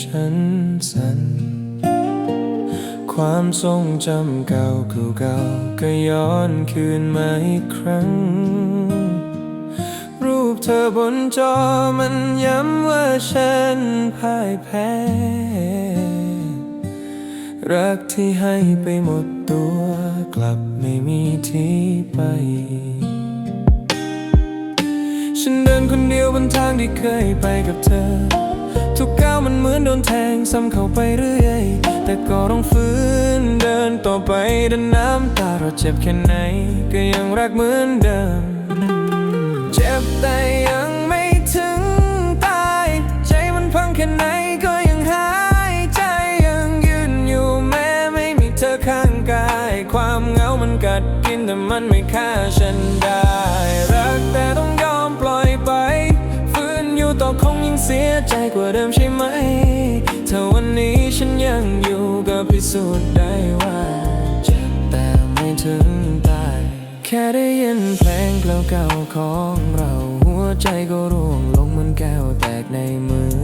ฉันสั่นความทรงจำเก่าเก่าๆก็ย้อนคืนมาอีกครั้ง รูปเธอบนจอมันย้ำว่าฉันพ่ายแพ้ รักที่ให้ไปหมดตัวกลับไม่มีที่ไปฉันเดินคนเดียวบนทางที่เคยไปกับเธอ มันเหมือนโดนแทงซ้ำเข้าไปเรื่อย แต่ก็ต้องฟื้นเดินต่อไปเดินน้ำตาเราเจ็บแค่ไหน ก็ยังรักเหมือนเดิม เจ็บแต่ยังไม่ถึงตาย ใจมันพังแค่ไหนก็ยังหายใจยังยืนอยู่แม้ไม่มีเธอข้างกาย ความเหงามันกัดกินแต่มันไม่ฆ่าฉันได้ เสียใจกว่าเดิมใช่ไหม ถ้าวันนี้ฉันยังอยู่ก็พิสูจน์ได้ว่าเจ็บแต่ไม่ถึงตาย แค่ได้ยินเพลงเก่าๆของเรา หัวใจก็ร่วงลงเหมือนแก้วแตกในมือ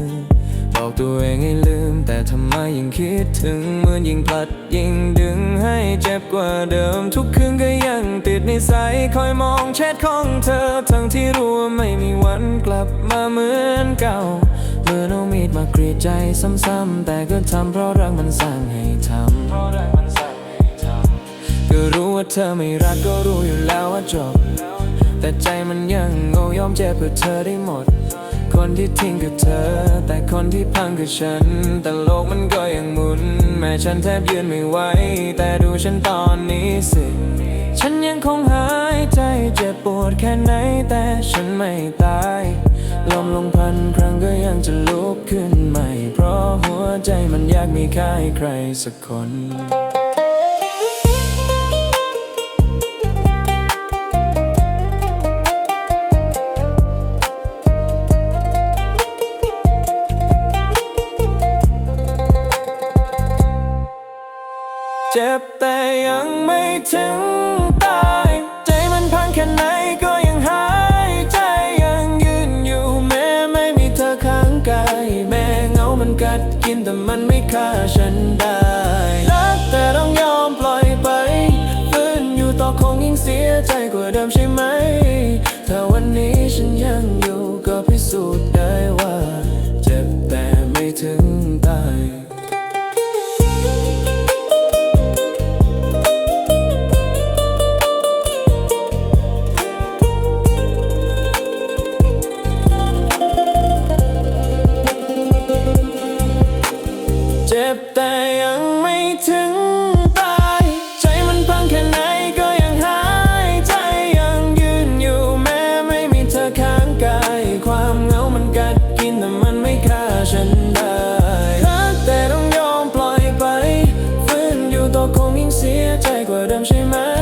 บอกตัวเองให้ลืมแต่ทำไมยังคิดถึงเหมือนยิ่งพลัดยิ่งดึงให้ กว่าเดิมทุกคืนก็ยังติดนิสัยคอยมองแชทของเธอ ทั้งที่รู้ว่าไม่มีวันกลับมาเหมือนเก่าเมื่อเอามีดมากรีดใจซ้ำๆแต่ก็ทำเพราะรักมันสั่งให้ทำเพราะรักมันสั่งให้ทำก็รู้ว่าเธอไม่รักก็รู้อยู่แล้วว่าจบ แต่ใจมันยังโง่ยอมเจ็บเพื่อเธอได้หมด คนที่ทิ้งคือเธอ คนที่พังคือฉัน แต่โลกมันก็ยังหมุน แม้ฉันแทบยืนไม่ไหว แต่ดูฉันตอนนี้สิ ฉันยังคงหายใจเจ็บปวดแค่ไหนแต่ฉันไม่ตายลมลงพันครั้งก็ยังจะลุกขึ้นใหม่ เพราะหัวใจมันอยากมีค่าให้ใครสักคน เจ็บแต่ยังไม่ถึงตาย ใจมันพังแค่ไหนก็ยังหายใจยังยืนอยู่แม้ไม่มีเธอข้างกาย แม้เงามันกัดกินแต่มันไม่ฆ่าฉันได้ but I'm shaming.